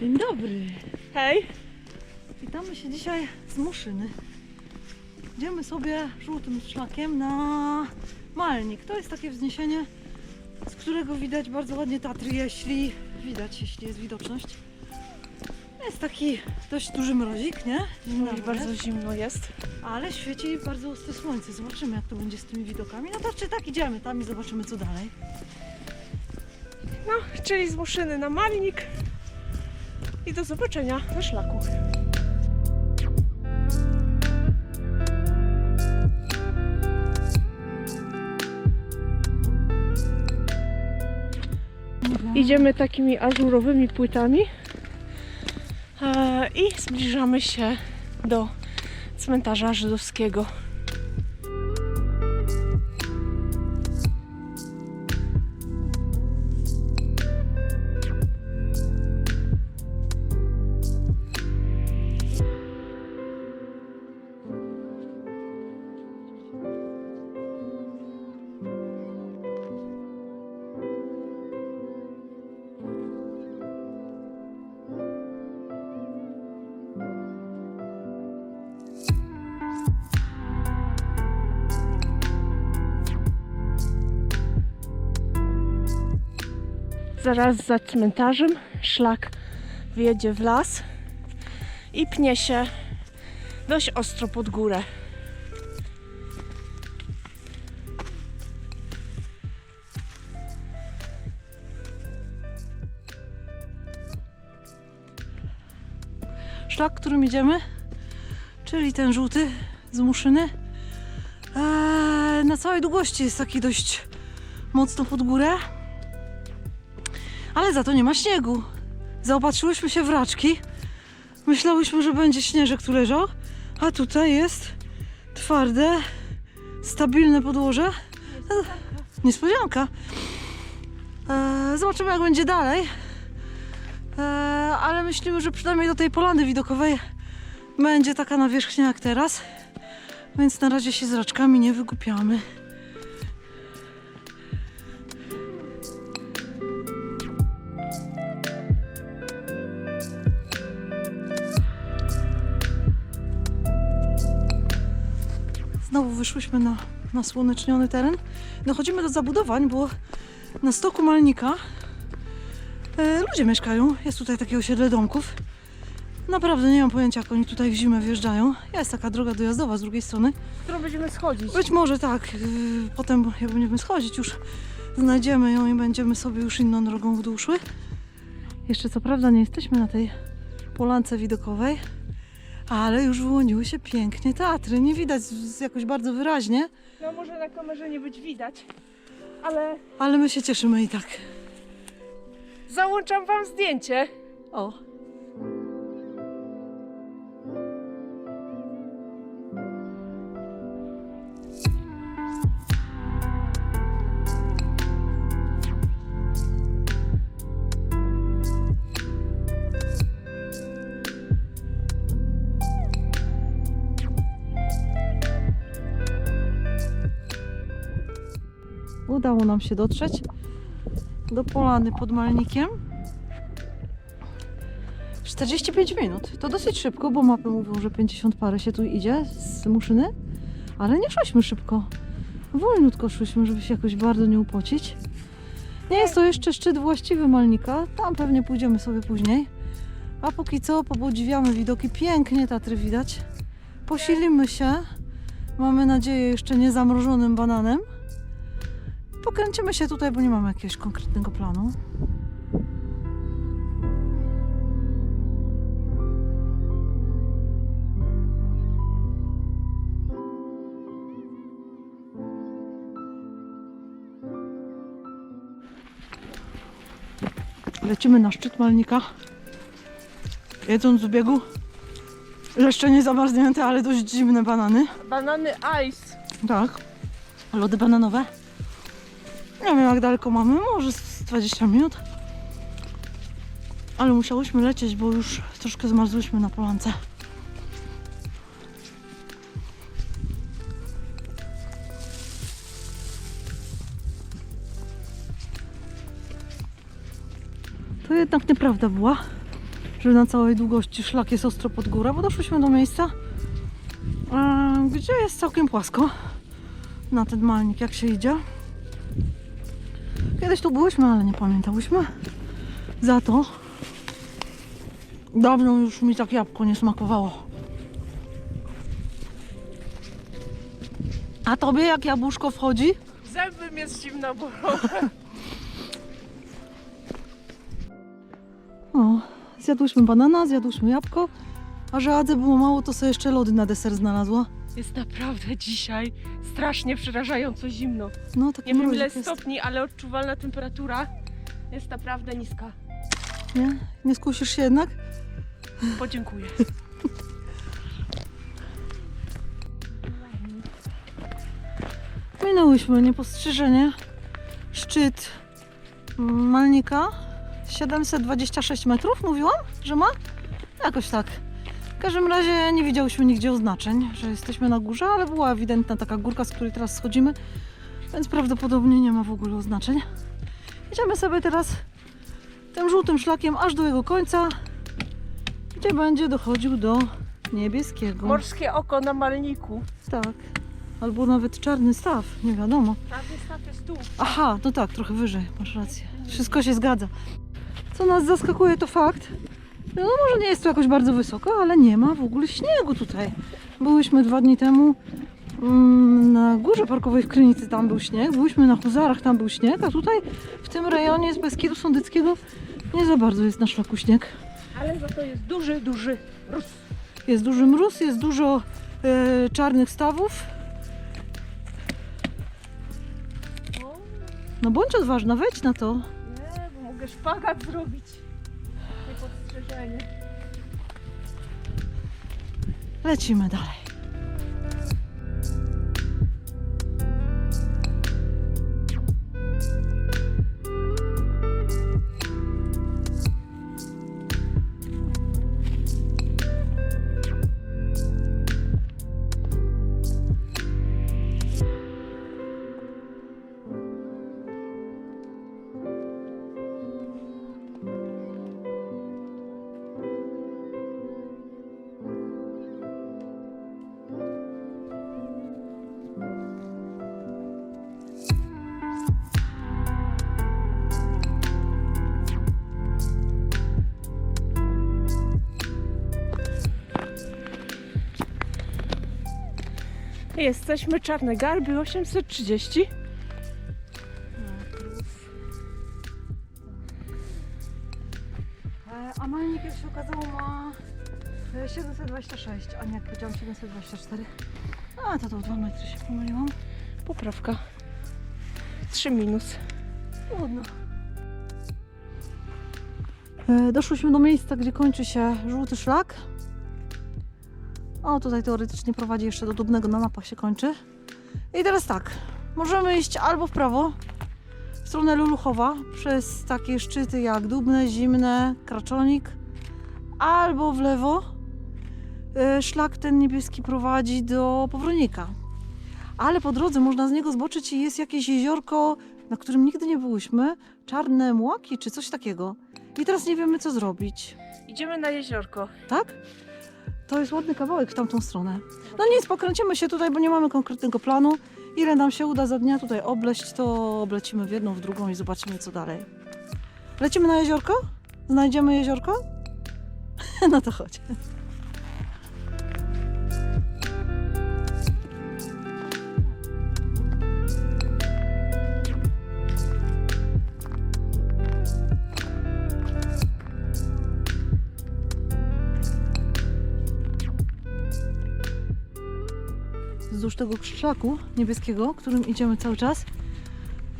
Dzień dobry. Hej. Witamy się dzisiaj z Muszyny. Idziemy sobie żółtym szlakiem na Malnik. To jest takie wzniesienie, z którego widać bardzo ładnie Tatry, jeśli widać, jeśli jest widoczność. Jest taki dość duży mrozik, nie? No i bardzo zimno jest. Ale świeci bardzo ostre słońce. Zobaczymy, jak to będzie z tymi widokami. No to czy tak idziemy tam i zobaczymy, co dalej. No, czyli z Muszyny na Malnik. I do zobaczenia na szlaku. Idziemy takimi ażurowymi płytami i zbliżamy się do cmentarza żydowskiego. Zaraz za cmentarzem szlak wjedzie w las i pnie się dość ostro pod górę. Szlak, którym idziemy, czyli ten żółty z Muszyny, eee, na całej długości jest taki dość mocno pod górę, ale za to nie ma śniegu. Zaopatrzyłyśmy się w raczki, myślałyśmy, że będzie śnieżek tu leżał, a tutaj jest twarde, stabilne podłoże. Eee, Niespodzianka. Eee, zobaczymy, jak będzie dalej. Eee, ale myślimy, że przynajmniej do tej polany widokowej będzie taka nawierzchnia jak teraz. Więc na razie się z raczkami nie wygupiamy. Wyszłyśmy na, na słoneczniony teren. Dochodzimy do zabudowań, bo na stoku Malnika E, ludzie mieszkają. Jest tutaj takie osiedle domków. Naprawdę nie mam pojęcia, jak oni tutaj w zimę wjeżdżają. Jest taka droga dojazdowa z drugiej strony. którą będziemy schodzić. Być może tak, e, potem jak będziemy schodzić, już znajdziemy ją i będziemy sobie już inną drogą w dół szły. Jeszcze co prawda nie jesteśmy na tej polance widokowej, ale już wyłoniły się pięknie teatry. Nie widać z- jakoś bardzo wyraźnie, No może na kamerze nie być widać, ale ale my się cieszymy i tak. załączam wam zdjęcie. O, Udało nam się dotrzeć do polany pod Malnikiem. 45 minut. To dosyć szybko, bo mapy mówią, że 50 parę się tu idzie z Muszyny, ale nie szłyśmy szybko. Wolniutko szłyśmy, żeby się jakoś bardzo nie upocić. Nie jest to jeszcze szczyt właściwy Malnika, tam pewnie pójdziemy sobie później. A póki co popodziwiamy widoki, pięknie Tatry widać. Posilimy się, mamy nadzieję jeszcze nie zamrożonym bananem. Pokręcimy się tutaj, bo nie mamy jakiegoś konkretnego planu. Lecimy na szczyt Malnika. Jedząc z biegu jeszcze nie zamarznięte, ale dość zimne banany. Banany ice. Tak. Lody bananowe. Nie wiem jak daleko mamy, może z 20 minut. Ale musiałyśmy lecieć, bo już troszkę zmarzłyśmy na polance. To jednak nieprawda była. że na całej długości szlak jest ostro pod górę, bo doszłyśmy do miejsca, gdzie jest całkiem płasko na ten malnik, jak się idzie. Kiedyś tu byłyśmy, ale nie pamiętałyśmy. Za to dawno już mi tak jabłko nie smakowało. A tobie jak jabłuszko wchodzi? Zęby mnie z zimna bolą. O, zjadłyśmy banana, zjadłyśmy jabłko, a że Adze było mało, to sobie jeszcze lody na deser znalazła. Jest naprawdę dzisiaj strasznie przerażająco zimno. No, taki Nie wiem ile stopni, ale odczuwalna temperatura jest naprawdę niska. Nie? Nie skusisz się jednak? Podziękuję. Minęłyśmy niepostrzeżenie szczyt Malnika 726 metrów, mówiłam, że ma? Jakoś tak. W każdym razie nie widziałyśmy nigdzie oznaczeń, że jesteśmy na górze, ale była ewidentna taka górka, z której teraz schodzimy, więc prawdopodobnie nie ma w ogóle oznaczeń. Idziemy sobie teraz tym żółtym szlakiem aż do jego końca, gdzie będzie dochodził do niebieskiego. Morskie oko na malniku. Tak. Albo nawet czarny staw, nie wiadomo. Prawie staw jest tu. Aha, no tak, trochę wyżej, masz rację. Wszystko się zgadza. Co nas zaskakuje to fakt, no może nie jest to jakoś bardzo wysoko, ale nie ma w ogóle śniegu tutaj. Byłyśmy dwa dni temu mm, na górze parkowej w Krynicy, tam był śnieg. Byłyśmy na Huzarach, tam był śnieg, a tutaj w tym rejonie z Beskidu Sądyckiego nie za bardzo jest na szlaku śnieg. Ale za to jest duży, duży róz. Jest duży mróz, jest dużo e, czarnych stawów. No bądź odważna, wejdź na to. nie, bo mogę szpagat zrobić. Niepostrzeżenie. Lecimy dalej. Jesteśmy Czarne Garby 830. E, A malnik, jak się okazało, ma e, 726, a nie jak powiedziałam 724. A, to to o 2 metry się pomyliłam. Poprawka. 3 minus. Trudno. E, Doszłyśmy do miejsca, gdzie kończy się żółty szlak. O, tutaj teoretycznie prowadzi jeszcze do Dubnego, na mapach się kończy. I teraz tak, możemy iść albo w prawo, w stronę Luluchowa, przez takie szczyty jak Dubne, Zimne, Kraczonik, albo w lewo. E, Szlak ten niebieski prowadzi do Powronika. Ale po drodze można z niego zboczyć i jest jakieś jeziorko, na którym nigdy nie byłyśmy, czarne młaki czy coś takiego. I teraz nie wiemy, co zrobić. Idziemy na jeziorko. Tak? To jest ładny kawałek w tamtą stronę. No nic, pokręcimy się tutaj, bo nie mamy konkretnego planu. Ile nam się uda za dnia tutaj obleść, to oblecimy w jedną, w drugą i zobaczymy, co dalej. Lecimy na jeziorko? Znajdziemy jeziorko? No to chodź. Tego szlaku niebieskiego, którym idziemy cały czas,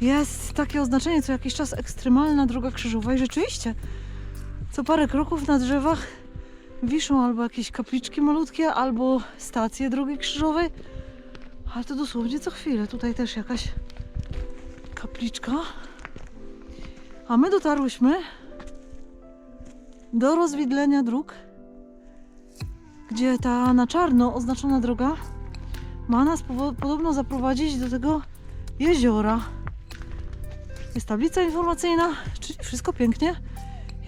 jest takie oznaczenie co jakiś czas ekstremalna droga krzyżowa i rzeczywiście co parę kroków na drzewach wiszą albo jakieś kapliczki malutkie, albo stacje drogi krzyżowej, ale to dosłownie co chwilę. Tutaj też jakaś kapliczka. A my dotarłyśmy do rozwidlenia dróg, gdzie ta na czarno oznaczona droga ma nas podobno zaprowadzić do tego jeziora. Jest tablica informacyjna, czyli wszystko pięknie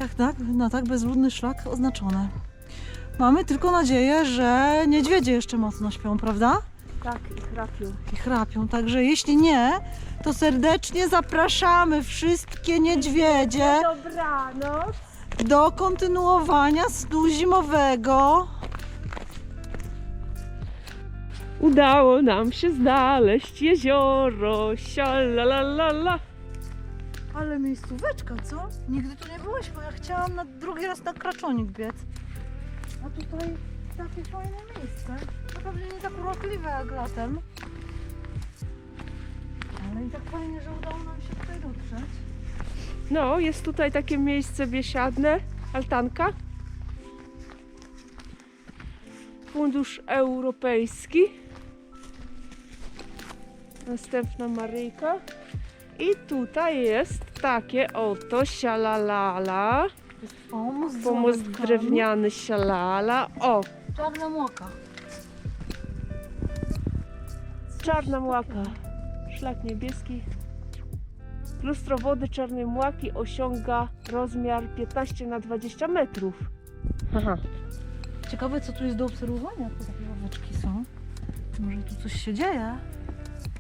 jak tak, na tak bezludny szlak oznaczone. Mamy tylko nadzieję, że niedźwiedzie jeszcze mocno śpią, prawda? Tak, i chrapią. I chrapią. Także jeśli nie, to serdecznie zapraszamy wszystkie niedźwiedzie Dobranoc. do kontynuowania snu zimowego. Udało nam się znaleźć jezioro, sialalalala. Ale miejscóweczka, co? Nigdy tu nie byłyśmy. Ja chciałam na drugi raz na kraczonik biec. A tutaj takie fajne miejsce. To pewnie nie tak urokliwe jak latem. Ale i tak fajnie, że udało nam się tutaj dotrzeć. No, jest tutaj takie miejsce biesiadne, altanka. Fundusz Europejski. Następna Maryjka. I tutaj jest takie oto sialalala. Jest z Pomost ławeczkami. drewniany sialala. O, Czarna młoka. czarna młaka. Szlak niebieski. Lustro wody czarnej młaki osiąga rozmiar 15 na 20 metrów. Haha. Ciekawe, co tu jest do obserwowania. Tu takie ławeczki są. Może tu coś się dzieje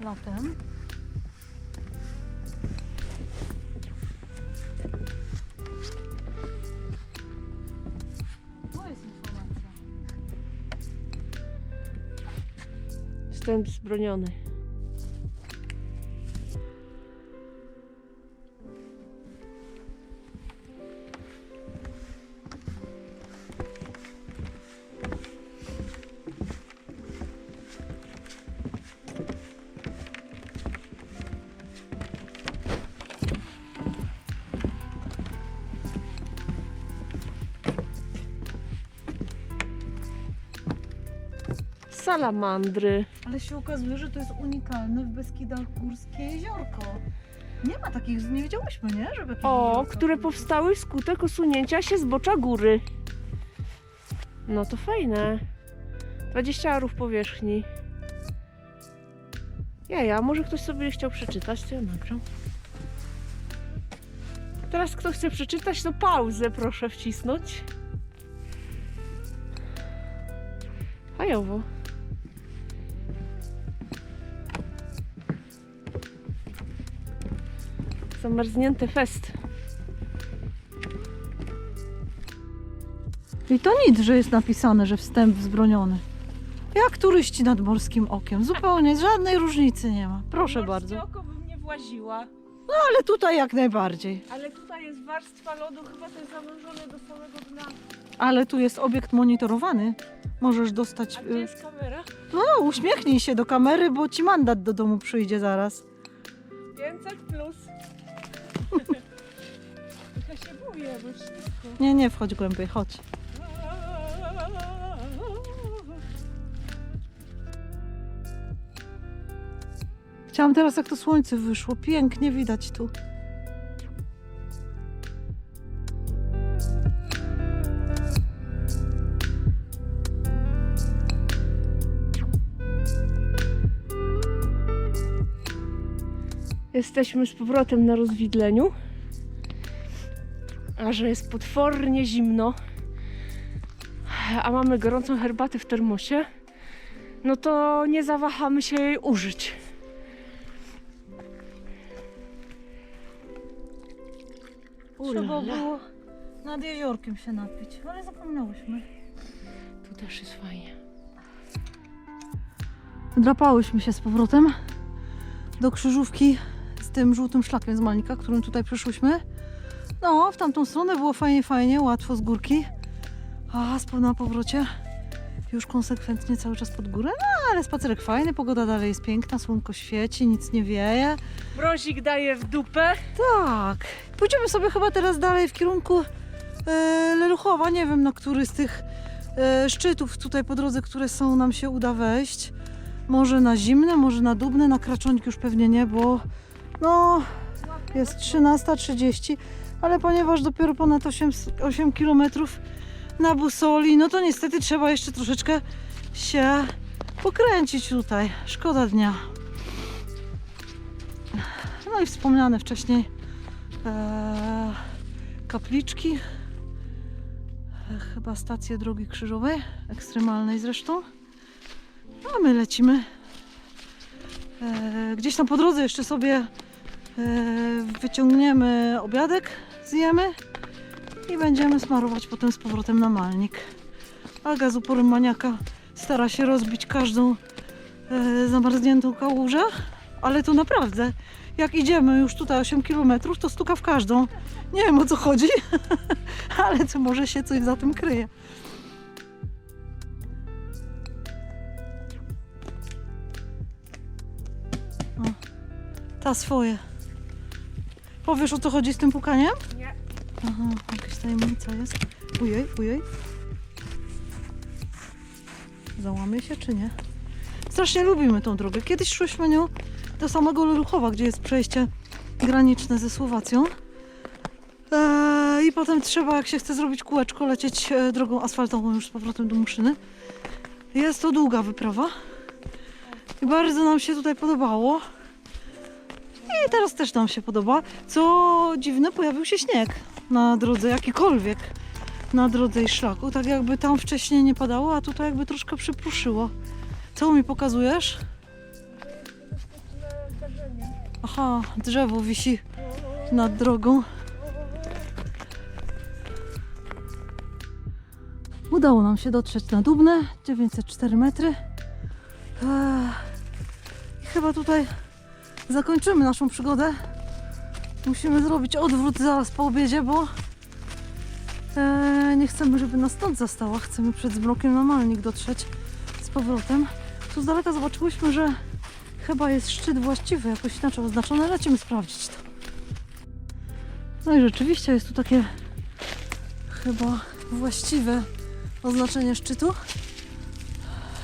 latem. To jest informacja. Wstęp zbroniony. Salamandry. Ale się okazuje, że to jest unikalne w Beskidach Górskie jeziorko. Nie ma takich, nie wiedziałyśmy, nie? Żeby O, które powstały wskutek usunięcia się zbocza góry. No to fajne. 20 arów powierzchni. Ja, ja, może ktoś sobie chciał przeczytać, to ja nagram. Teraz kto chce przeczytać, to pauzę proszę wcisnąć. Fajowo. Zamarznięty fest. I to nic, że jest napisane, że wstęp wzbroniony. Jak turyści nad morskim okiem. Zupełnie żadnej różnicy nie ma. Proszę bardzo. oko bym nie właziła. Ale tutaj jak najbardziej. Ale tutaj jest warstwa lodu, chyba to jest zamrożone do samego dna. Ale tu jest obiekt monitorowany. Możesz dostać. A gdzie y, jest kamera? No, uśmiechnij się do kamery, bo ci mandat do domu przyjdzie zaraz. 500 plus. Trochę się boję, bo. Nie, nie wchodź głębiej, chodź. Chciałam teraz, jak to słońce wyszło. Pięknie widać tu. Jesteśmy z powrotem na rozwidleniu. A że jest potwornie zimno, a mamy gorącą herbatę w termosie, no to nie zawahamy się jej użyć. Trzeba było nad jeziorkiem się napić, ale zapomniałyśmy. Tu też jest fajnie. Drapałyśmy się z powrotem do krzyżówki z tym żółtym szlakiem z Malnika, którym tutaj przyszłyśmy. No, w tamtą stronę było fajnie, fajnie, łatwo z górki. A na powrocie już konsekwentnie cały czas pod górę. No, ale spacerek fajny, pogoda dalej jest piękna, słonko świeci, nic nie wieje. Mrozik daje w dupę. Tak. Pójdziemy sobie chyba teraz dalej w kierunku e, Leluchowa. Nie wiem, na który z tych e, szczytów tutaj po drodze, które są, nam się uda wejść. Może na zimne, może na dubne, na kraczonik już pewnie nie, bo no jest 13.30, ale ponieważ dopiero ponad 8, 8 km na busoli, no to niestety trzeba jeszcze troszeczkę się pokręcić tutaj. Szkoda dnia. No i wspomniane wcześniej e, kapliczki. E, Chyba stację drogi krzyżowej, ekstremalnej zresztą. A my lecimy. E, Gdzieś tam po drodze jeszcze sobie wyciągniemy obiadek, zjemy i będziemy smarować potem z powrotem na malnik. A gazuporem maniaka stara się rozbić każdą e, zamarzniętą kałużę, ale to naprawdę, jak idziemy już tutaj 8 km, to stuka w każdą. Nie wiem o co chodzi, ale co może się coś za tym kryje. O, ta swoje. Powiesz o co chodzi z tym pukaniem? Nie. Aha, jakaś tajemnica jest. Ujej, ujej. Załamie się czy nie? Strasznie lubimy tą drogę. Kiedyś szłyśmy nią do samego Leruchowa, gdzie jest przejście graniczne ze Słowacją. Eee, I potem trzeba, jak się chce zrobić kółeczko, lecieć e, drogą asfaltową już z powrotem do Muszyny. Jest to długa wyprawa. I bardzo nam się tutaj podobało. I teraz też nam się podoba. Co dziwne, pojawił się śnieg na drodze, jakikolwiek na drodze i szlaku. Tak jakby tam wcześniej nie padało, a tutaj jakby troszkę przypruszyło. Co mi pokazujesz? Aha, drzewo wisi nad drogą. Udało nam się dotrzeć na Dubne, 904 metry. I chyba tutaj zakończymy naszą przygodę. Musimy zrobić odwrót zaraz po obiedzie, bo e, nie chcemy, żeby nas stąd zastała. Chcemy przed zmrokiem na Malnik dotrzeć z powrotem. Tu z daleka zobaczyłyśmy, że chyba jest szczyt właściwy, jakoś inaczej oznaczony. Lecimy sprawdzić to. No i rzeczywiście jest tu takie chyba właściwe oznaczenie szczytu,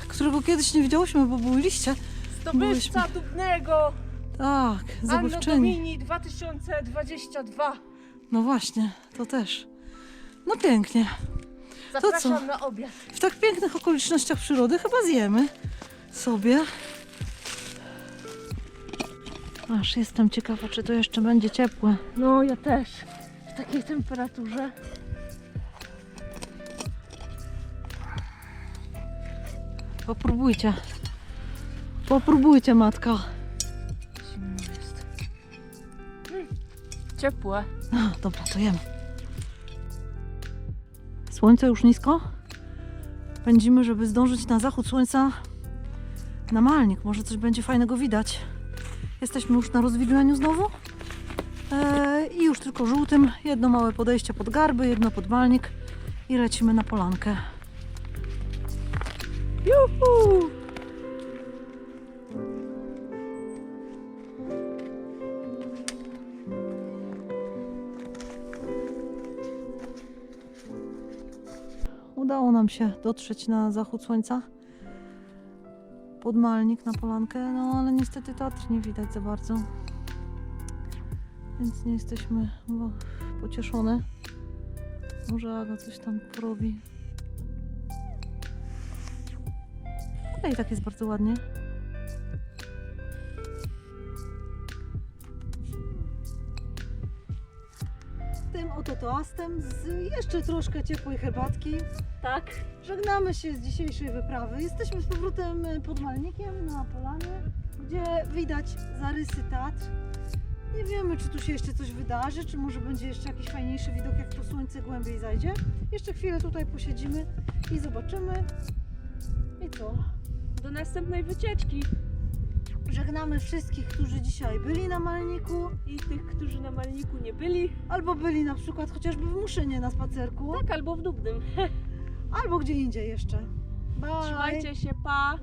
którego kiedyś nie widziałyśmy, bo były liście. Zdobywca Dubnego Tak, Anno. Domini 2022. No właśnie, to też. No pięknie. Zapraszam na obiad. W tak pięknych okolicznościach przyrody chyba zjemy sobie. Aż jestem ciekawa, czy to jeszcze będzie ciepłe. No ja też. W takiej temperaturze. Popróbujcie. Popróbujcie, matka. Ciepłe. A, dobra, to. Słońce już nisko. Pędzimy, żeby zdążyć na zachód słońca na Malnik. Może coś będzie fajnego widać. Jesteśmy już na rozwidleniu znowu. Eee, I już tylko żółtym. Jedno małe podejście pod garby, jedno pod Malnik. I lecimy na polankę. Juhu! Udało się dotrzeć na zachód słońca. Pod Malnik na polankę, no ale niestety Tatr nie widać za bardzo. Więc nie jesteśmy no, pocieszone. Może Aga coś tam porobi. Ale i tak jest bardzo ładnie. Toastem z jeszcze troszkę ciepłej herbatki Tak. Żegnamy się z dzisiejszej wyprawy. Jesteśmy z powrotem pod Malnikiem na polanie, gdzie widać zarysy Tatr. Nie wiemy, czy tu się jeszcze coś wydarzy, czy może będzie jeszcze jakiś fajniejszy widok, jak to słońce głębiej zajdzie. Jeszcze chwilę tutaj posiedzimy i zobaczymy. I co? Do następnej wycieczki. Żegnamy wszystkich, którzy dzisiaj byli na Malniku, I tych, którzy na Malniku nie byli. albo byli na przykład chociażby w Muszynie na spacerku, Tak, albo w Dubnym. albo gdzie indziej jeszcze. Bye! Trzymajcie się, pa!